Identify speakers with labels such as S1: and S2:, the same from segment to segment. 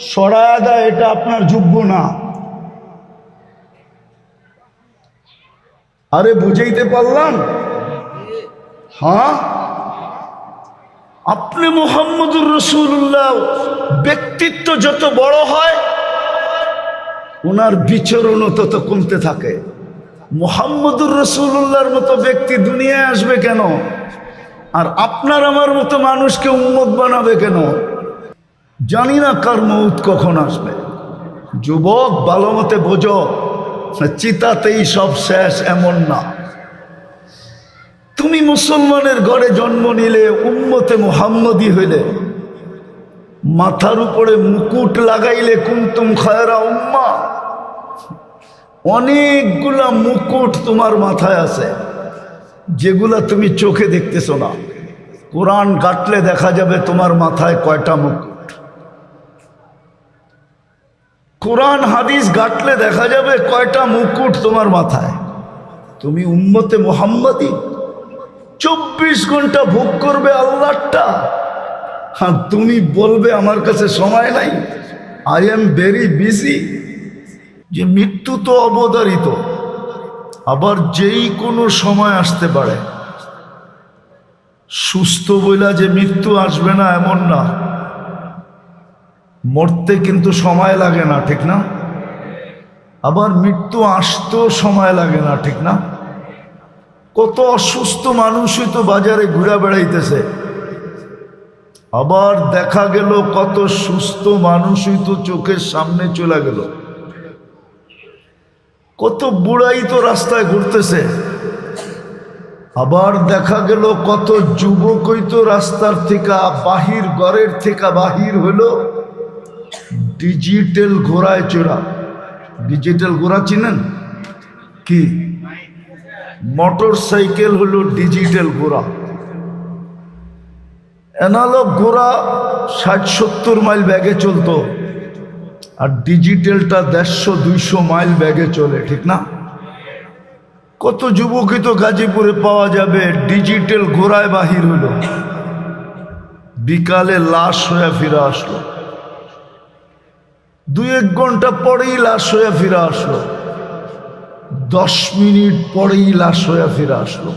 S1: সরায়া দেয়, এটা আপনার যোগ্য না। আরে বুঝাইতে পারলাম? হ্যাঁ? আপনি মোহাম্মদুর রসুল্লাহ ব্যক্তিত্ব যত বড় হয়, ওনার বিচরণও তত কমতে থাকে। মোহাম্মদুর রসুল্লাহর মতো ব্যক্তি দুনিয়ায় আসবে কেন? আর আপনার আমার মতো মানুষকে উন্মত বানাবে কেন? জানি না কার মৌত কখন আসবে। যুবক, ভালো মতে বোঝো, চিতাতেই সব শেষ এমন না। তুমি মুসলমানের ঘরে জন্ম নিলে, উম্মতে মোহাম্মদি হইলে, মাথার উপরে মুকুট লাগাইলে কুমতুম খায়রা উম্মা। অনেকগুলা মুকুট তোমার মাথায় আছে, যেগুলা তুমি চোখে দেখতেছ না। কোরআন কাটলে দেখা যাবে তোমার মাথায় কয়টা মুকুট। কোরআন হাদিস গাটলে দেখা যাবে কয়টা মুকুট তোমার মাথায়। তুমি উম্মতে মোহাম্মদী। চব্বিশ ঘণ্টা ভোগ করবে আল্লাহটা আর তুমি বলবে আমার কাছে সময় নাই। আই এম ভেরি বিজি যে মৃত্যু তো অবদারিত আবার যেই কোনো সময় আসতে পারে। সুস্থ বইলা যে মৃত্যু আসবে না, এমন না। মরতে কিন্তু সময় লাগে না, ঠিক না? আবার মৃত্যু আসতেও সময় লাগে না, ঠিক না? কত অসুস্থ মানুষই তো বাজারে ঘুরে বেড়াইতেছে। আবার দেখা গেল কত সুস্থ মানুষই তো চোখের সামনে চলে গেল। কত বুড়াই তো রাস্তায় ঘুরতেছে। আবার দেখা গেল কত যুবকই তো রাস্তার থেকে বাহির, ঘরের থেকে বাহির হলো। ডিজিটাল ঘোড়ায় চোরা। ডিজিটাল ঘোড়া চিনেন? কি? মোটর সাইকেল হলো ডিজিটাল ঘোড়া। অ্যানালগ ঘোড়া ষাট সত্তর মাইল ব্যাগে চলতো আর ডিজিটালটা দেড়শো দুইশো মাইল ব্যাগে চলে, ঠিক না? কত যুবকই তো গাজীপুরে পাওয়া যাবে, ডিজিটাল ঘোড়ায় বাহির হলো। বিকালে লাশ হয়ে ফিরে আসলো। দুই এক ঘণ্টা পরেই লাশ হয়ে ফিরে আসলো। দশ মিনিট পরেই লাশ হয়ে ফিরে আসলো।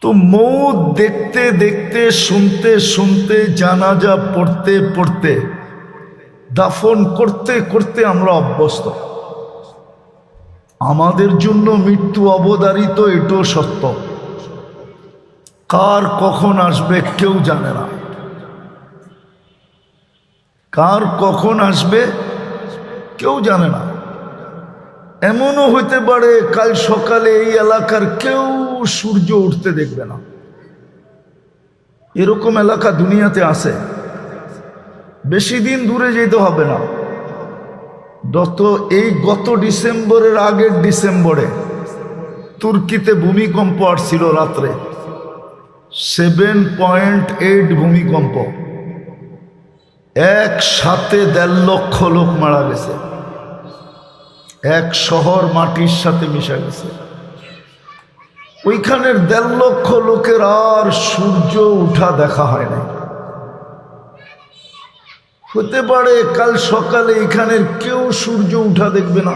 S1: তো মৌ দেখতে দেখতে, শুনতে শুনতে, জানাজা পড়তে পড়তে, দাফন করতে করতে আমরা অভ্যস্ত। আমাদের জন্য মৃত্যু অবধারিত, এটাও সত্য। কার কখন আসবে কেউ জানে না। কার কখন আসবে কেউ জানে না। এমনও হইতে পারে কাল সকালে এই এলাকার কেউ সূর্য উঠতে দেখবে না। এরকম এলাকা দুনিয়াতে আছে। বেশি দিন দূরে যেতে হবে না। গত এই গত ডিসেম্বরের আগের ডিসেম্বরে তুর্কিতে ভূমিকম্প আসছিল রাত্রে, সেভেন পয়েন্ট এইট ভূমিকম্প। একসাথে দেড় লক্ষ লোক মারা গেছে। এক শহর মাটির সাথে মিশে গেছে। ওইখানের দেড় লক্ষ লোকের আর সূর্য উঠা দেখা হয় না হতে পারে কাল সকালে এখানের কেউ সূর্য উঠা দেখবে না।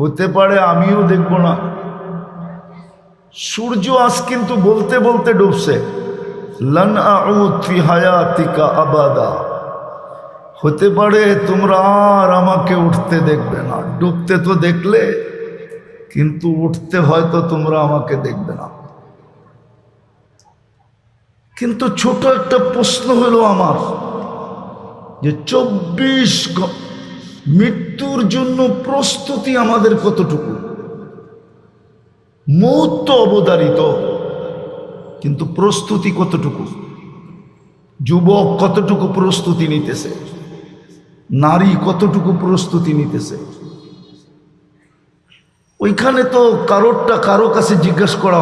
S1: হতে পারে আমিও দেখব না। সূর্য আজ কিন্তু বলতে বলতে ডুবছে। লন হায়াতিকা আবাদা। হতে পারে তোমরা আর আমাকে উঠতে দেখবে না। ডুবতে তো দেখলে, কিন্তু উঠতে হয়তো তোমরা আমাকে দেখবে না। কিন্তু ছোট একটা প্রশ্ন হলো আমার, যে চব্বিশ মৃত্যুর জন্য প্রস্তুতি আমাদের কতটুকু? মৌত অবদারিত কিন্তু প্রস্তুতি কতটুকু? যুবক কতটুকু প্রস্তুতি নিতেছে? নারী কতটুকু প্রস্তুতি নিতেছে? ওইখানে তো কারোরটা কারও কাছে জিজ্ঞেস করা